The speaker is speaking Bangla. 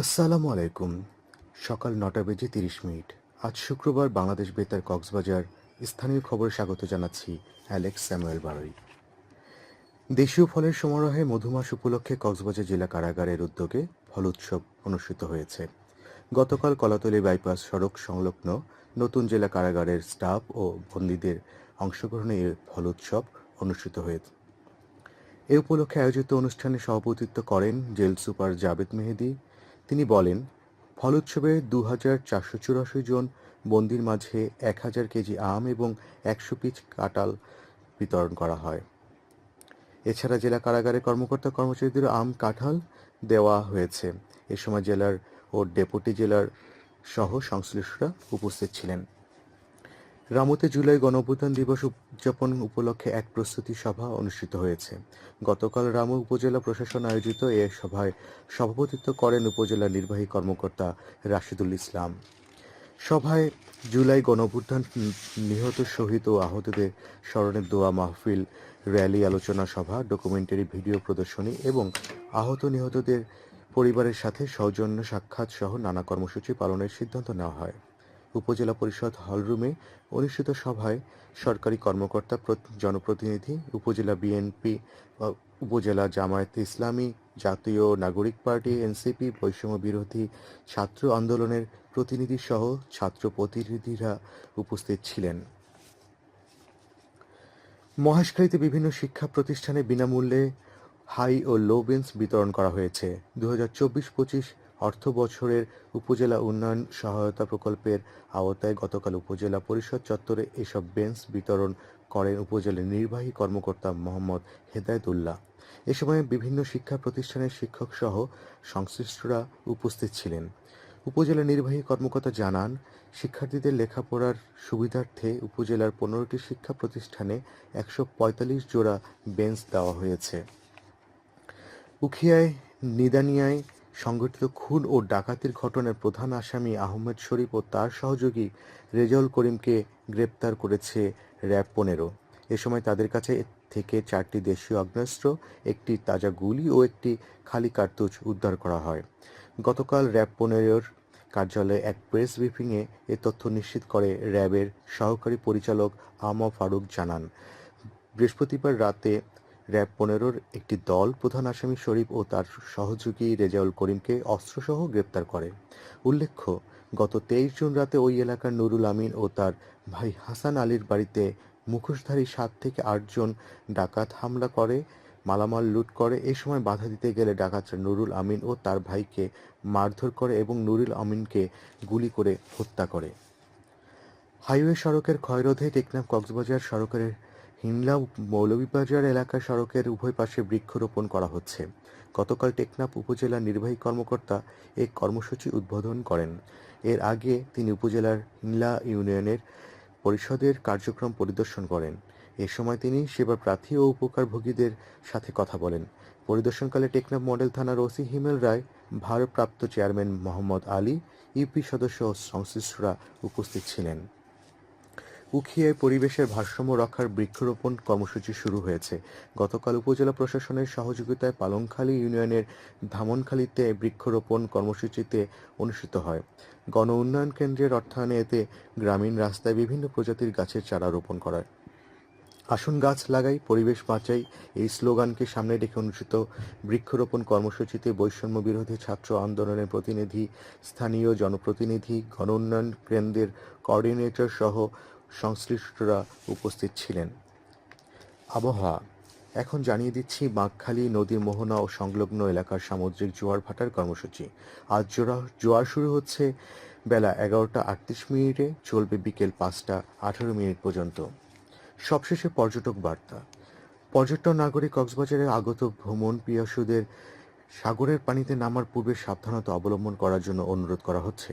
আসসালামু আলাইকুম। সকাল নটা বেজে তিরিশ মিনিট। আজ শুক্রবার বাংলাদেশ বেতার কক্সবাজার স্থানীয় খবরে স্বাগত জানাচ্ছি অ্যালেক্স স্যামুয়েল বারই। দেশীয় ফলের সমারোহে মধুমাস উপলক্ষে কক্সবাজার জেলা কারাগারের উদ্যোগে ফল উৎসব অনুষ্ঠিত হয়েছে। গতকাল কলাতলী বাইপাস সড়ক সংলগ্ন নতুন জেলা কারাগারের স্টাফ ও বন্দীদের অংশগ্রহণে এ ফল উৎসব অনুষ্ঠিত হয়েছে। এ উপলক্ষে আয়োজিত অনুষ্ঠানে সভাপতিত্ব করেন জেল সুপার জাবেদ মেহেদি তিনি বলেন ফলোৎসবে দু হাজার চারশো চুরাশি জন বন্দির মাঝে এক হাজার কেজি আম এবং একশো পিচ কাঁঠাল বিতরণ করা হয়। এছাড়া জেলা কারাগারে কর্মকর্তা কর্মচারীদের আম, কাঁঠাল দেওয়া হয়েছে। এ সময় জেলার ও ডেপুটি জেলার সহ সংশ্লিষ্টরা উপস্থিত ছিলেন। রামুতে জুলাই গণঅভ্যুত্থান দিবস উদযাপন উপলক্ষে এক প্রস্তুতি সভা অনুষ্ঠিত হয়েছে। গতকাল রামু উপজেলা প্রশাসন আয়োজিত এ সভায় সভাপতিত্ব করেন উপজেলা নির্বাহী কর্মকর্তা রাশিদুল ইসলাম। সভায় জুলাই গণঅভ্যুত্থান নিহত শহীদ ও আহতদের স্মরণে দোয়া মাহফিল, র্যালি, আলোচনা সভা, ডকুমেন্টারি, ভিডিও প্রদর্শনী এবং আহত নিহতদের পরিবারের সাথে সৌজন্য সাক্ষাৎ সহ নানা কর্মসূচি পালনের সিদ্ধান্ত নেওয়া হয়। উপজেলা পরিষদ হলরুমে অনুষ্ঠিত সভায় সরকারি কর্মকর্তা জনপ্রতিনিধি, উপজেলা বিএনপি উপজেলা জামায়াতে ইসলামী, জাতীয় নাগরিক পার্টি, এনসিপি, বৈষম্য বিরোধী ছাত্র আন্দোলনের প্রতিনিধি সহ ছাত্র প্রতিনিধিরা উপস্থিত ছিলেন। মহেশখালীতে বিভিন্ন শিক্ষা প্রতিষ্ঠানে বিনামূল্যে হাই ও লো বেঞ্চ বিতরণ করা হয়েছে। দু হাজার চব্বিশ পঁচিশ অর্থ বছরের উপজেলা উন্নয়ন সহায়তা প্রকল্পের আওতায় গতকাল উপজেলা পরিষদ চত্বরে এসব বেঞ্চ বিতরণ করেন উপজেলার নির্বাহী কর্মকর্তা মোহাম্মদ হেদায়েতুল্লাহ। এ সময় বিভিন্ন শিক্ষা প্রতিষ্ঠানের শিক্ষক সহ সংশ্লিষ্টরা উপস্থিত ছিলেন। উপজেলা নির্বাহী কর্মকর্তা জানান, শিক্ষার্থীদের লেখাপড়ার সুবিধার্থে উপজেলার পনেরোটি শিক্ষা প্রতিষ্ঠানে একশো পঁয়তাল্লিশ জোড়া বেঞ্চ দেওয়া হয়েছে। উখিয়ায়, নিদানিয়ায় সংঘটিত খুন ও ডাকাতির ঘটনার প্রধান আসামি আহমেদ শরীফ ও তার সহযোগী রেজাউল করিমকে গ্রেপ্তার করেছে র্যাব পনেরো। এ সময় তাদের কাছে থেকে চারটি দেশীয় আগ্নেয়াস্ত্র, একটি তাজা গুলি ও একটি খালি কার্তুজ উদ্ধার করা হয়। গতকাল র্যাব পনেরোর কার্যালয়ে এক প্রেস ব্রিফিংয়ে এ তথ্য নিশ্চিত করে র্যাবের সহকারী পরিচালক আম ফারুক জানান, বৃহস্পতিবার রাতে র্যাব পনেরোর একটি দল প্রধান আসামি শরীফ ও তার সহযোগী রেজাউল করিমকে অস্ত্রসহ গ্রেপ্তার করে। উল্লেখ্য, গত তেইশ জুন রাতে ওই এলাকার নুরুল আমিন ও তার ভাই হাসান আলীর বাড়িতে মুখোশধারী সাত থেকে আটজন ডাকাত হামলা করে, মালামাল লুট করে, এ সময় বাধা দিতে গেলে ডাকাতরা নুরুল আমিন ও তার ভাইকে মারধর করে এবং নুরুল আমিনকে গুলি করে হত্যা করে। হাইওয়ে সড়কের ক্ষয়রোধে টেকনাফ কক্সবাজার সড়কের হিমলা মৌলভীবাজার এলাকার সড়কের উভয় পাশে বৃক্ষরোপণ করা হচ্ছে। গতকাল টেকনাফ উপজেলা নির্বাহী কর্মকর্তা এই কর্মসূচি উদ্বোধন করেন। এর আগে তিনি উপজেলার হিমলা ইউনিয়নের পরিষদের কার্যক্রম পরিদর্শন করেন। এ সময় তিনি সেবা প্রার্থী ও উপকারভোগীদের সাথে কথা বলেন। পরিদর্শনকালে টেকনাফ মডেল থানার ওসি হিমেল রায়, ভারপ্রাপ্ত চেয়ারম্যান মোহাম্মদ আলী, ইউপি সদস্য সংশ্লিষ্টরা উপস্থিত ছিলেন। উখিয়ায় পরিবেশের ভারসাম্য রক্ষার বৃক্ষরোপণ কর্মসূচি শুরু হয়েছে গতকাল উপজেলা প্রশাসনের সহযোগিতায় পালংখালী ইউনিয়নের ধামনখালীতে বৃক্ষরোপণ কর্মসূচিতে অনুষ্ঠিত হয় গণ উন্নয়ন কেন্দ্রের অর্থায়নে এতে গ্রামীণ রাস্তায় বিভিন্ন প্রজাতির গাছের চারা রোপণ করা হয়। আসুন গাছ লাগাই, পরিবেশ বাঁচাই এই স্লোগানকে সামনে রেখে অনুষ্ঠিত বৃক্ষরোপণ কর্মসূচিতে বৈষম্য বিরোধী ছাত্র আন্দোলনের প্রতিনিধি, স্থানীয় জনপ্রতিনিধি, গণ উন্নয়ন কেন্দ্রের কোঅর্ডিনেটর সহ সংশ্লিষ্টরা উপস্থিত ছিলেন। আবহাওয়া, এখন জানিয়ে দিচ্ছি বাঁকখালী নদীর মোহনা ও সংলগ্ন এলাকার সামুদ্রিক জোয়ার ভাটার কর্মসূচি। আজ জোড়া জোয়ার শুরু হচ্ছে বেলা এগারোটা আটত্রিশ মিনিটে, চলবে বিকেল পাঁচটা আঠারো মিনিট পর্যন্ত। সবশেষে পর্যটক বার্তা। পর্যটন নাগরিক কক্সবাজারে আগত ভ্রমণ পিয়াসুদের সাগরের পানিতে নামার পূর্বে সাবধানতা অবলম্বন করার জন্য অনুরোধ করা হচ্ছে।